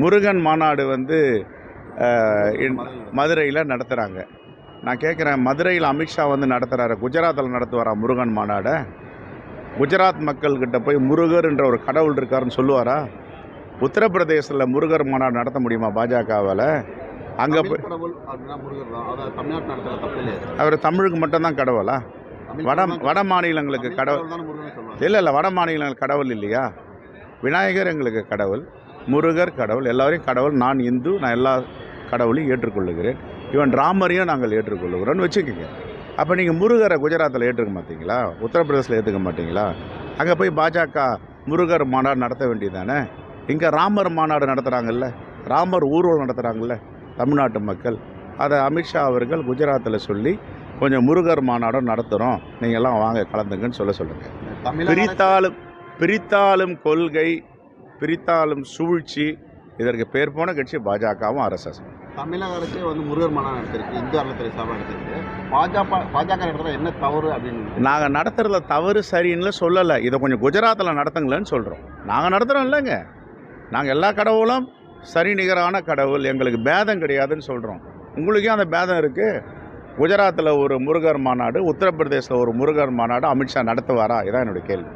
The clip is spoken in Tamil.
முருகன் மாநாடு வந்து மதுரையில் நடத்துகிறாங்க நான் கேட்குறேன் மதுரையில் அமித்ஷா வந்து நடத்துகிறாரு குஜராத்தில் நடத்துவாரா முருகன் மாநாடை? குஜராத் மக்கள்கிட்ட போய் முருகர் என்ற ஒரு கடவுள் இருக்காருன்னு சொல்லுவாரா? உத்தரப்பிரதேசத்தில் முருகர் மாநாடு நடத்த முடியுமா பாஜகவால்? அங்கே போய் அவர் தமிழுக்கு மட்டும்தான் கடவுளா? வட வட மாநிலங்களுக்கு கடவுள் இல்லை இல்லை வட மாநிலங்கள் கடவுள் இல்லையா? விநாயகர் எங்களுக்கு கடவுள். முருகர் கடவுள் எல்லாரையும் கடவுள் நான் இந்து நான் எல்லா கடவுளையும் ஏற்றுக்கொள்ளுகிறேன். இவன் ராமரையும் நாங்கள் ஏற்றுக்கொள்ளுகிறோன்னு வச்சுக்கோங்க. அப்போ நீங்கள் முருகரை குஜராத்தில் ஏற்றுக்க மாட்டீங்களா? உத்தரப்பிரதேசில் ஏற்றுக்க மாட்டீங்களா? அங்கே போய் பாஜக முருகர் மாநாடு நடத்த வேண்டியதானே? இங்கே ராமர் மாநாடு நடத்துகிறாங்கல்ல ராமர் ஊர்வலம் நடத்துகிறாங்கல்ல தமிழ்நாட்டு மக்கள். அதை அமித்ஷா அவர்கள் குஜராத்தில் சொல்லி கொஞ்சம் முருகர் மாநாடும் நடத்துகிறோம் நீங்கள்லாம் வாங்க கலந்துங்கன்னு சொல்ல சொல்லுங்கள் பிரித்தாலும் பிரித்தாலும் கொள்கை பிரித்தாலும் சூழ்ச்சி இதற்கு பேர் போன கட்சி பாஜகவும் ஆர்எஸ்எஸ் தமிழக அரசே வந்து முருகர் மாநாடு நடத்திருக்கு இந்து அறநிலைத்துறை சார்பாக நடத்திருக்கு பாஜக பாஜக நடத்துகிற என்ன தவறு அப்படின்னு நாங்கள் நடத்துறதுல தவறு சரின்னு சொல்லலை. இதை கொஞ்சம் குஜராத்தில் நடத்துங்களேன்னு சொல்கிறோம் நாங்கள் நடத்துகிறோம் இல்லைங்க. நாங்கள் எல்லா கடவுளும் சரி நிகரான கடவுள். எங்களுக்கு பேதம் கிடையாதுன்னு சொல்கிறோம் உங்களுக்கே அந்த பேதம் இருக்குது குஜராத்தில் ஒரு முருகர் மாநாடு உத்தரப்பிரதேசில் ஒரு முருகர் மாநாடு அமித்ஷா நடத்துவாரா? இதான் என்னுடைய கேள்வி.